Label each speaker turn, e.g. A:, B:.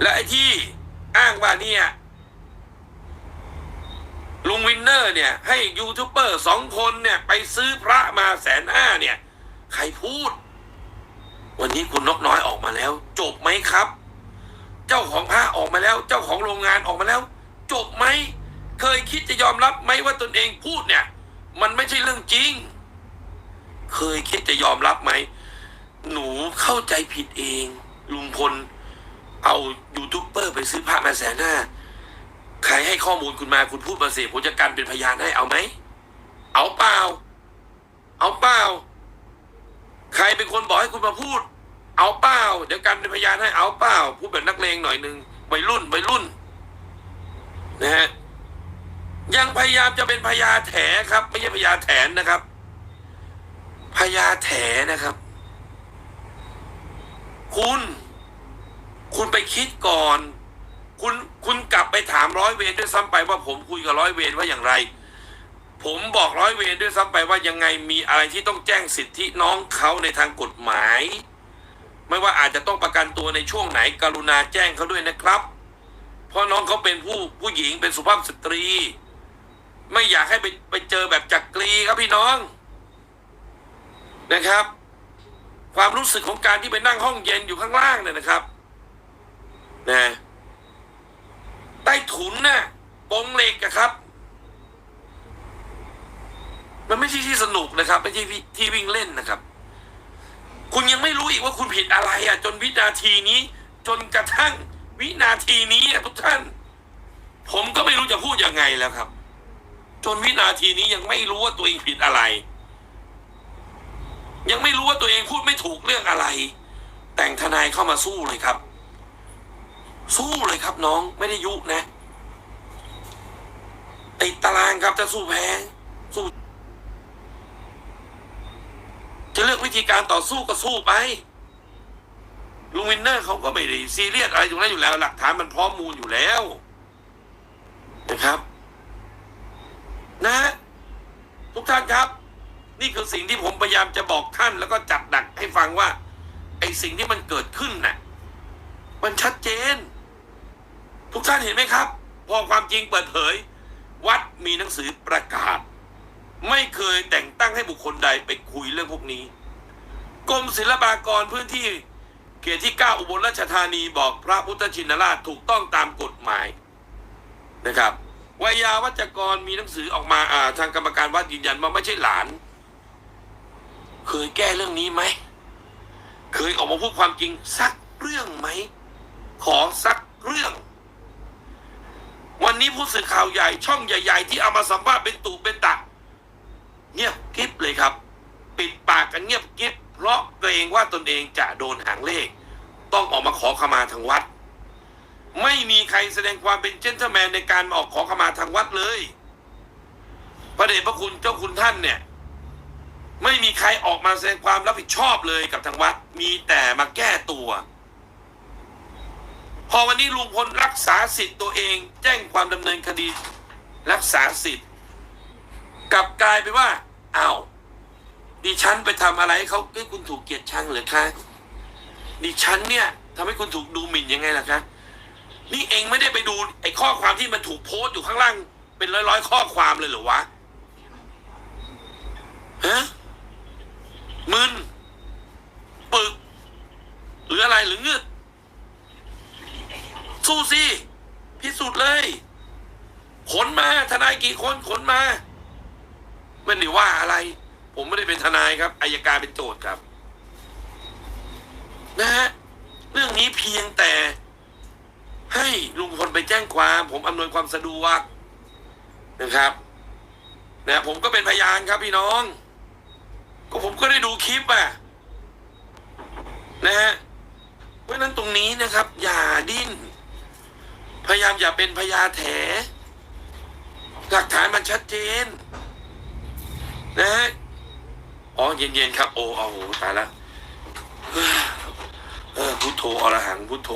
A: และไอ้ที่อ้างว่าเนี่ยลุงวินเนอร์เนี่ย ให้ยูทูบเบอร์สองคนเนี่ย ไปซื้อพระมาแสนห้าเนี่ย ใครพูด วันนี้คุณนกน้อยออกมาแล้ว จบไหมครับ เจ้าของพระออกมาแล้ว เจ้าของโรงงานออกมาแล้ว จบไหม เคยคิดจะยอมรับไหมว่าตนเองพูดเนี่ย มันไม่ใช่เรื่องจริง เคยคิดจะยอมรับไหม หนูเข้าใจผิดเอง ลุงพล เอายูทูบเบอร์ไปซื้อพระมาแสนห้าใครให้ข้อมูลคุณมาคุณพูดมาเสียผมจะกันเป็นพยานให้เอาไหม เอาเปล่า เอาเปล่า ใครเป็นคนบอกให้คุณมาพูด เอาเปล่า เดี๋ยวกันเป็นพยานให้เอาเปล่า พูดแบบนักเลงหน่อยหนึ่งวัยรุ่นวัยรุ่น นะฮะ ยังพยายามจะเป็นพญาแถครับ ไม่ใช่พญาแถนนะครับพญาแถนะครับ คุณ คุณไปคิดก่อน คุณคุณกลับไปถามร้อยเวรด้วยซ้ำไปว่าผมคุยกับร้อยเวรว่าอย่างไร ผมบอกร้อยเวรด้วยซ้ำไปว่ายังไงมีอะไรที่ต้องแจ้งสิทธิน้องเขาในทางกฎหมาย ไม่ว่าอาจจะต้องประกันตัวในช่วงไหน กรุณาแจ้งเขาด้วยนะครับ เพราะน้องเขาเป็นผู้ผู้หญิงเป็นสุภาพสตรี ไม่อยากให้ไปไปเจอแบบจักรีครับพี่น้องนะครับ ความรู้สึกของการที่ไปนั่งห้องเย็นอยู่ข้างล่างเนี่ยนะครับ นะใต้ถุนน่ะปงเหล็กอะครับ มันไม่ใช่ที่สนุกนะครับ ไม่ใช่ที่วิ่งเล่นนะครับ คุณยังไม่รู้อีกว่าคุณผิดอะไรอะจนวินาทีนี้ จนกระทั่งวินาทีนี้ทุกท่าน ผมก็ไม่รู้จะพูดยังไงแล้วครับ จนวินาทีนี้ยังไม่รู้ว่าตัวเองผิดอะไร ยังไม่รู้ว่าตัวเองพูดไม่ถูกเรื่องอะไร แต่งทนายเข้ามาสู้เลยครับ สู้เลยครับน้องไม่ได้ยุนะติดตารางครับจะสู้แพ้สู้จะเลือกวิธีการต่อสู้ก็สู้ไปลุงวินเนอร์เขาก็ไม่ได้ซีเรียสอะไรตรงนั้นอยู่แล้ว หลักฐานมันพร้อมมูลอยู่แล้วนะครับ นะทุกท่านครับ นี่คือสิ่งที่ผมพยายามจะบอกท่านแล้วก็จัดดักให้ฟังว่า ไอ้สิ่งที่มันเกิดขึ้นน่ะ มันชัดเจน ทุกท่านเห็นไหมครับ พอความจริงเปิดเผย วัดมีหนังสือประกาศ ไม่เคยแต่งตั้งให้บุคคลใดไปคุยเรื่องพวกนี้ กรมศิลปากรพื้นที่เขตที่เก้าอุบลราชธานีบอกพระพุทธชินราชถูกต้องตามกฎหมายนะครับวายาวัจกรมีหนังสือออกมาอ่าทางกรรมการวัดยืนยันว่าไม่ใช่หลาน เคยแก้เรื่องนี้ไหม เคยออกมาพูดความจริงสักเรื่องไหม ขอสักเรื่อง วันนี้ผู้สื่อข่าวใหญ่ช่องใหญ่ ๆ ที่เอามาสัมภาษณ์เป็นตูเป็นตะเงียบกริบเลยครับ ปิดปากกันเงียบกริบเพราะเกรงว่าตนเองจะโดนหางเลข ต้องออกมาขอขมาทางวัด ไม่มีใครแสดงความเป็นเจนเทลแมนในการมาออกขอขมาทางวัดเลยพระเดชพระคุณเจ้าคุณท่านเนี่ย ไม่มีใครออกมาแสดงความรับผิดชอบเลยกับทางวัด มีแต่มาแก้ตัว พอวันนี้ลุงพลรักษาสิทธิ์ตัวเอง แจ้งความดำเนินคดี รักษาสิทธิ์กลับกลายไปนว่าอ้าวดิฉันไปทำอะไรให้เขาให้คุณถูกเกลียดชังเหรือคะดิฉันเนี่ยทำให้คุณถูกดูหมิ่นยังไงล่ะคะนี่เองไม่ได้ไปดูไอ้ข้อความที่มันถูกโพสต์อยู่ข้างล่างเป็นร้อยร้อยๆข้อความเลยเหรอวะ ฮะ มึน ปึก หรืออะไรหรือเงืด สู้สิพิสูจน์เลย ขนมาทนายกี่คนขนมาไม่ได้ว่าอะไร ผมไม่ได้เป็นทนายครับอายการเป็นโจทย์ครับ นะฮะเรื่องนี้เพียงแต่ ให้ลุงพลไปแจ้งความ ผมอำนวยความสะดวกนะครับนะผมก็เป็นพยานครับพี่น้อง ก็ผมก็ได้ดูคลิปอะนะฮะเพราะฉะนั้นตรงนี้นะครับ อย่าดิ้น พยายามอย่าเป็นพยาแถ หลักฐานมันชัดเจน นะฮะอ๋อเย็นๆครับ โอ้โอ้โหตายละพุทโธอรหังพุทโธ